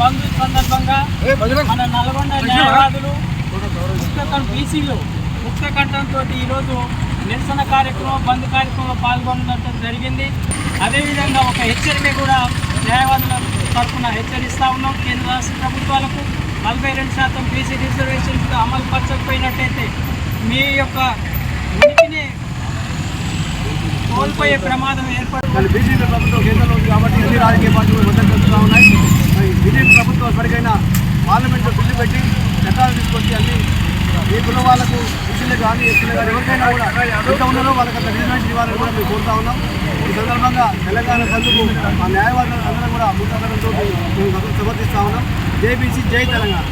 బంద్ సందర్భంగా మన నల్గొండ న్యాయవాదులు ముక్త బీసీలు ముక్త కంఠంతో ఈరోజు నిరసన కార్యక్రమం బంద్ కార్యక్రమంలో పాల్గొనడం జరిగింది. అదేవిధంగా ఒక హెచ్చరిక కూడా న్యాయవాదుల తరఫున హెచ్చరిస్తా ఉన్నాం. కేంద్ర రాష్ట్ర ప్రభుత్వాలకు నలభై రెండు శాతం బీసీ రిజర్వేషన్స్ అమలు పరచకపోయినట్టయితే మీ యొక్క ఉనికిని కోల్పోయే ప్రమాదం ఏర్పడు మరి బీజేపీ ప్రభుత్వం కేంద్రంలో ఉంది కాబట్టి రాజకీయ పార్టీలు మద్దతు ఉన్నాయి. పెట్టి చట్టాలు తీసుకొచ్చి అన్ని ఏ కుల వాళ్ళకు ఎస్సీలు కానీ ఎస్సీలు కానీ ఎవరికైనా కూడా ఎంత ఉన్నారో వాళ్ళకి అంత రిజర్వేషన్ ఇవ్వాలని కూడా మేము కోరుతా ఉన్నాం. ఈ సందర్భంగా తెలంగాణ బంధుకు మా న్యాయవాదులు అందరం కూడా ముందుతో మేము సమర్థిస్తా ఉన్నాం. జేబీసీ జై తెలంగాణ.